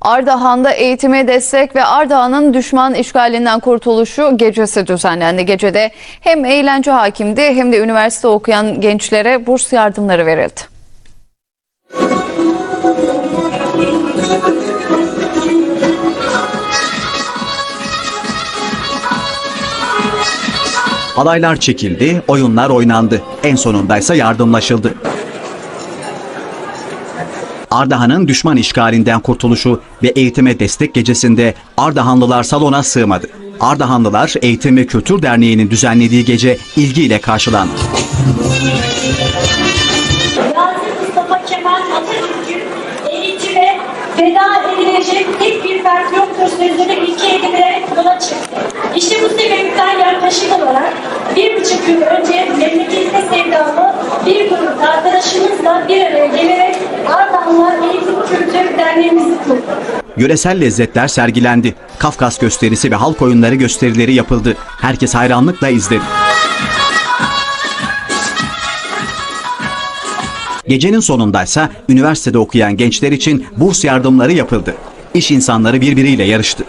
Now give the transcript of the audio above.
Ardahan'da eğitime destek ve Ardahan'ın düşman işgalinden kurtuluşu gecesi düzenlendi. Gecede hem eğlence hakimdi hem de üniversite okuyan gençlere burs yardımları verildi. Halaylar çekildi, oyunlar oynandı. En sonundaysa yardımlaşıldı. Ardahan'ın düşman işgalinden kurtuluşu ve eğitime destek gecesinde Ardahanlılar salona sığmadı. Ardahanlılar Eğitim ve Kültür Derneği'nin düzenlediği gece ilgiyle karşılandı. Gazi Mustafa Kemal Atatürk'ün eğitime feda edilecek tek bir fert yoktur sözleri ilke edilerek yola çıktı. İşte bu sebepten yaklaşık olarak bir buçuk yıl önce memleketine sevdalı bir grup arkadaşımızla bir araya gelerek Ardahanlar Eğitim Kültür Derneğimizi kurduk. Yöresel lezzetler sergilendi. Kafkas gösterisi ve halk oyunları gösterileri yapıldı. Herkes hayranlıkla izledi. Gecenin sonundaysa üniversitede okuyan gençler için burs yardımları yapıldı. İş insanları birbiriyle yarıştı.